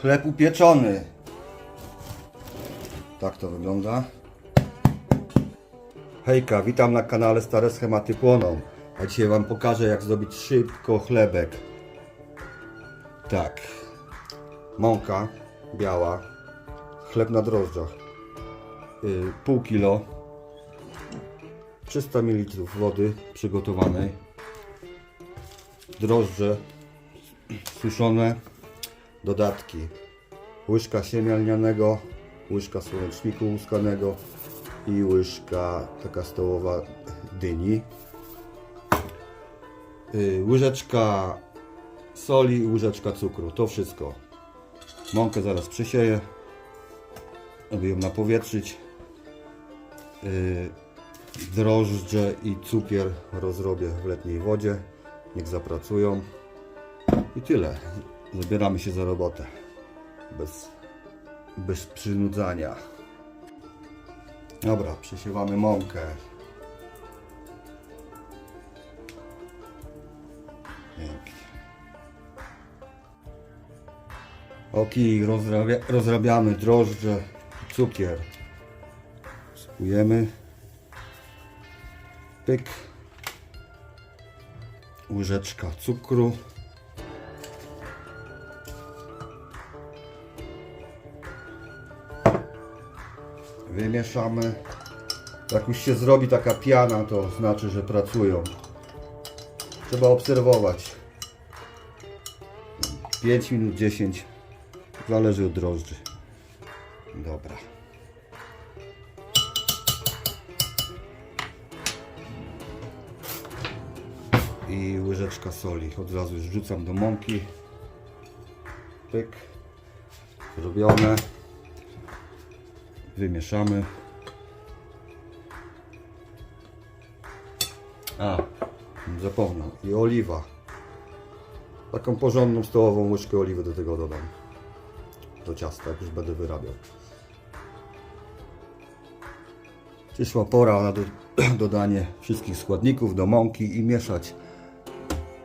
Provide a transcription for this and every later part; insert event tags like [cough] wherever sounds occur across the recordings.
Chleb upieczony. Tak to wygląda. Hejka, witam na kanale Stare Schematy Płoną. A dzisiaj Wam pokażę jak zrobić szybko chlebek. Tak. Mąka biała. Chleb na drożdżach. Yy, pół kilo. 300 ml wody przygotowanej. Drożdże suszone. Dodatki. Łyżka siemię lnianego, łyżka słoneczniku łuskanego i łyżka taka stołowa dyni. Yy, łyżeczka soli i łyżeczka cukru. To wszystko. Mąkę zaraz przesieję, aby ją napowietrzyć. Yy, drożdże i cukier rozrobię w letniej wodzie. Niech zapracują. I tyle. Zabieramy się za robotę. Bez, bez przynudzania. Dobra, przesiewamy mąkę. Pięknie. Oki, rozrabia, rozrabiamy drożdże, cukier. Spujemy. Pyk. Łyżeczka cukru. Wymieszamy. Jak już się zrobi taka piana, to znaczy, że pracują. Trzeba obserwować. 5 minut, 10. Zależy od drożdży. Dobra. I łyżeczka soli. Od razu już wrzucam do mąki. Pyk. Zrobione. Wymieszamy. A, zapomnę. I oliwa. Taką porządną stołową łyżkę oliwy do tego dodam. Do ciasta, jak już będę wyrabiał. Przyszła pora na do, [clears throat] dodanie wszystkich składników do mąki i mieszać.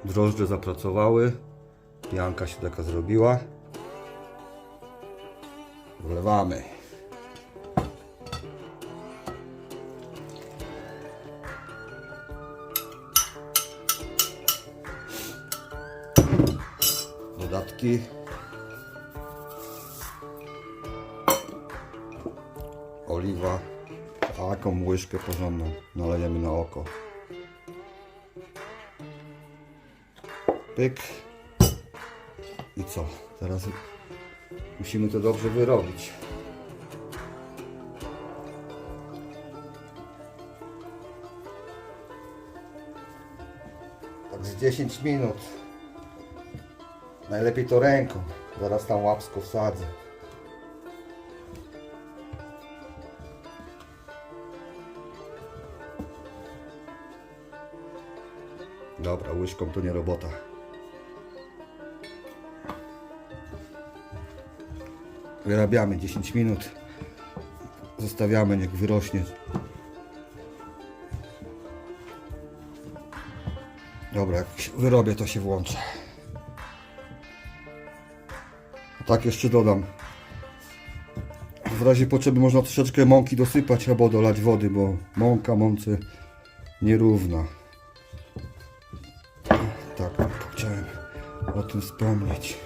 Drożdże zapracowały. Pianka się taka zrobiła. Wlewamy. Dodatki. Oliwa. Taką łyżkę porządną nalejemy na oko. Pyk. I co? Teraz musimy to dobrze wyrobić. Tak z 10 minut. Najlepiej to ręką. Zaraz tam łapsko wsadzę. Dobra, łyżką to nie robota. Wyrabiamy 10 minut. Zostawiamy, niech wyrośnie. Dobra, jak wyrobię, to się włączę. Tak jeszcze dodam. W razie potrzeby można troszeczkę mąki dosypać albo dolać wody, bo mąka mące nierówna. Tak, chciałem o tym wspomnieć.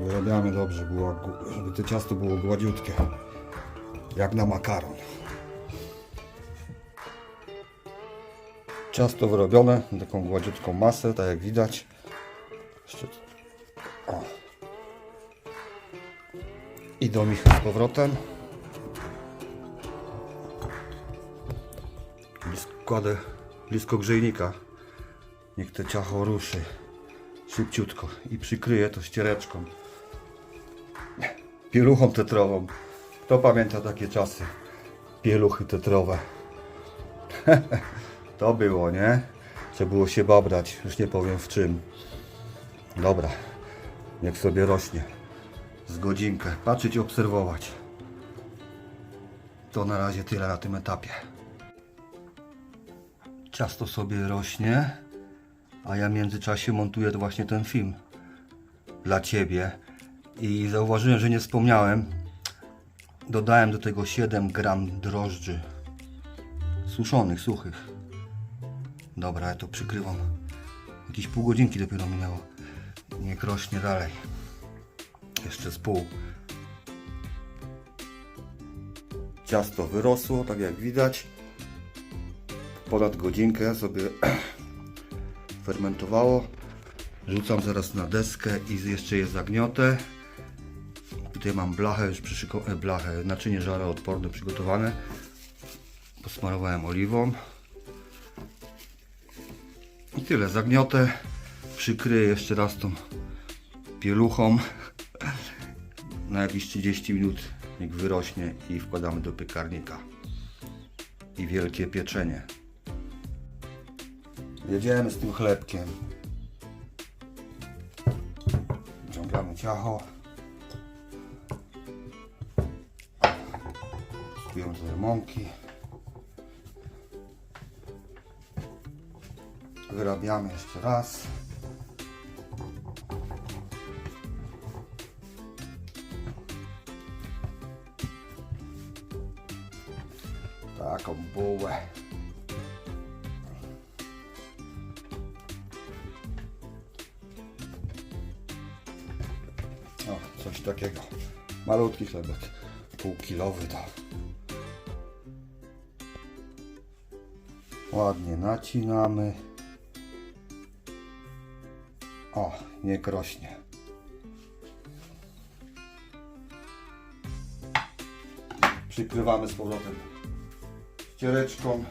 Wyrabiamy dobrze, było, żeby to ciasto było gładziutkie. Jak na makaron. Ciasto wyrobione, taką gładziutką masę, tak jak widać. Jeszcze... O. I do mich z powrotem. Kładę blisko grzejnika. Niech te ciacho ruszy szybciutko i przykryję to ściereczką. Pieluchą tetrową. Kto pamięta takie czasy? Pieluchy tetrowe. [laughs] To było, nie? Trzeba było się babrać, już nie powiem w czym. Dobra, niech sobie rośnie. Z godzinkę. Patrzeć i obserwować. To na razie tyle na tym etapie. Ciasto sobie rośnie. a ja w międzyczasie montuję właśnie ten film dla Ciebie. I zauważyłem, że nie wspomniałem. Dodałem do tego 7 gram drożdży suszonych, suchych. Dobra, ja to przykrywam. Jakieś pół godzinki dopiero minęło. Niech rośnie dalej. Jeszcze z pół. Ciasto wyrosło, tak jak widać. Ponad godzinkę sobie [clears throat] fermentowało. Rzucam zaraz na deskę i jeszcze je zagniotę. Tutaj mam blachę już przyszykowane, blachę, naczynie żaroodporne przygotowane. Posmarowałem oliwą. I tyle, zagniotę. Przykryję jeszcze raz tą pieluchą na jakieś 30 minut niech wyrośnie i wkładamy do piekarnika. I wielkie pieczenie. Jedziemy z tym chlebkiem. Wciągamy ciacho. Skupiamy sobie mąki. Wyrabiamy jeszcze raz. Taką bułę. O, coś takiego. Malutki chlebek. Półkilowy to. Ładnie nacinamy. O, niech rośnie. Przykrywamy z powrotem ściereczką.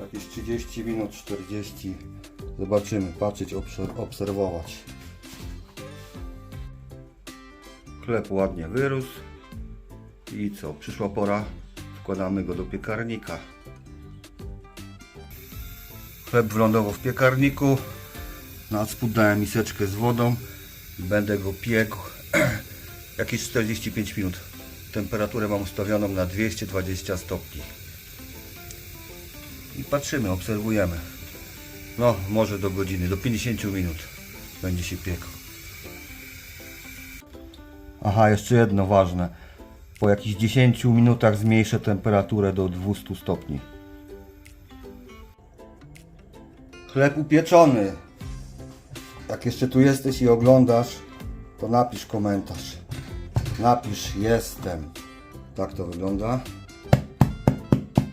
Jakieś 30 minut, 40. Zobaczymy, patrzeć, obser- obserwować. Chleb ładnie wyrósł. I co? Przyszła pora. Wkładamy go do piekarnika. Chleb wylądował w piekarniku. Na spód dałem miseczkę z wodą będę go piekł [clears throat] jakieś 45 minut. Temperaturę mam ustawioną na 220 stopni. I patrzymy, obserwujemy. No, może do godziny, do 50 minut będzie się piekł. Aha, jeszcze jedno ważne. Po jakichś 10 minutach zmniejszę temperaturę do 200 stopni. Chleb upieczony. Jak jeszcze tu jesteś i oglądasz, to napisz komentarz. Napisz jestem. Tak to wygląda.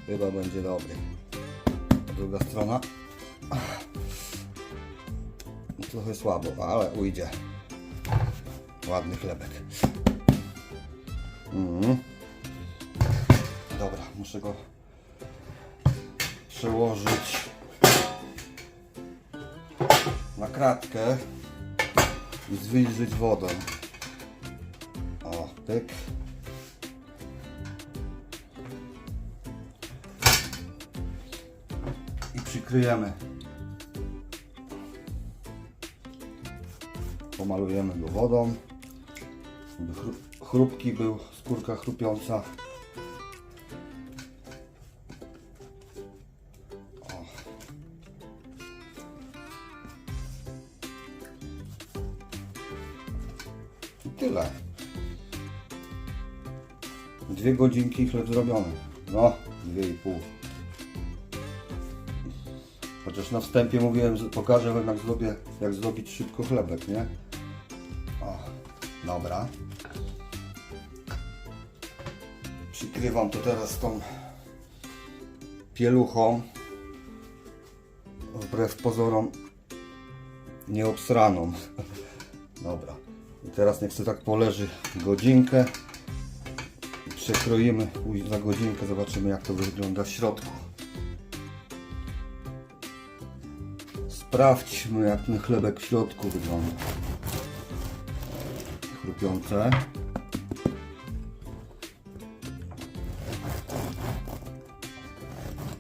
Chyba będzie dobry. Druga strona. Ach. Trochę słabo, ale ujdzie. Ładny chlebek. Mhm. Dobra, muszę go przełożyć na kratkę i zwilżyć wodą. O, pyk. I przykryjemy. Pomalujemy go wodą, żeby chru- chrupki był, skórka chrupiąca. Godzinki chleb zrobiony. No, dwie i pół. Chociaż na wstępie mówiłem, że pokażę wam jak zrobię, jak zrobić szybko chlebek, nie? O, dobra. Przykrywam to teraz tą pieluchą. Wbrew pozorom nieobsraną. [laughs] Dobra. I teraz niech sobie tak poleży godzinkę. Przekroimy za godzinkę, zobaczymy jak to wygląda w środku. Sprawdźmy jak ten chlebek w środku wygląda. Chrupiące.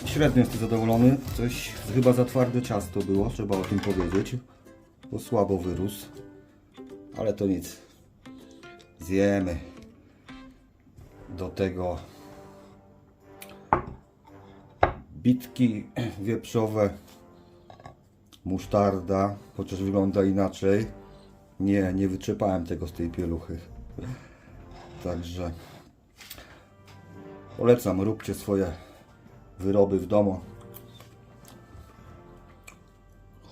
Średnio jestem zadowolony. Coś chyba za twarde ciasto było, trzeba o tym powiedzieć. Bo słabo wyrósł. Ale to nic. Zjemy. Do tego bitki wieprzowe, musztarda, chociaż wygląda inaczej. Nie, nie wyczepałem tego z tej pieluchy. Także polecam, róbcie swoje wyroby w domu.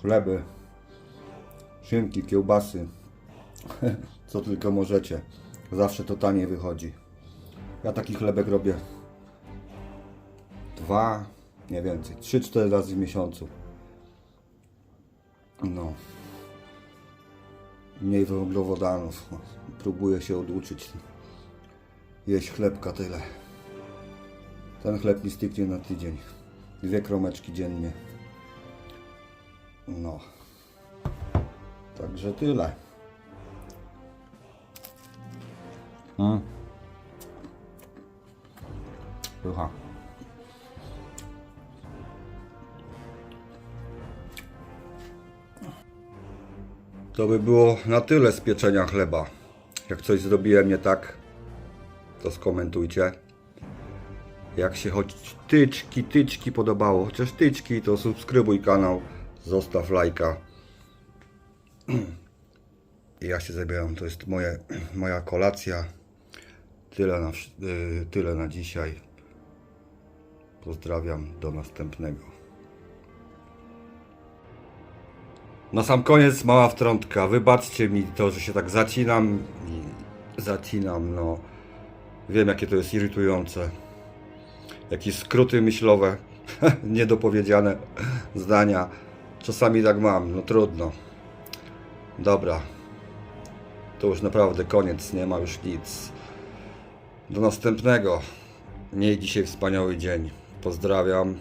Chleby, szynki, kiełbasy, [laughs] co tylko możecie. Zawsze to taniej wychodzi. Ja taki chlebek robię dwa, nie więcej, trzy, cztery razy w miesiącu. No. Mniej węglowodanów. Próbuję się oduczyć. Jeść chlebka tyle. Ten chleb mi styknie na tydzień. Dwie kromeczki dziennie. No. Także tyle. Mm. Pycha. To by było na tyle z pieczenia chleba. Jak coś zrobiłem nie tak, to skomentujcie. Jak się choć tyczki, tyczki podobało, chociaż tyczki, to subskrybuj kanał, zostaw lajka. [clears throat] Ja się zabieram, to jest moje, [clears throat] moja kolacja. Tyle na, y, tyle na dzisiaj. Pozdrawiam, do następnego. Na sam koniec mała wtrątka. Wybaczcie mi to, że się tak zacinam zacinam, no. Wiem jakie to jest irytujące. Jakieś skróty myślowe, [laughs] niedopowiedziane zdania. Czasami tak mam, no trudno. Dobra. To już naprawdę koniec, nie ma już nic. Do następnego. Miej dzisiaj wspaniały dzień. Pozdrawiam.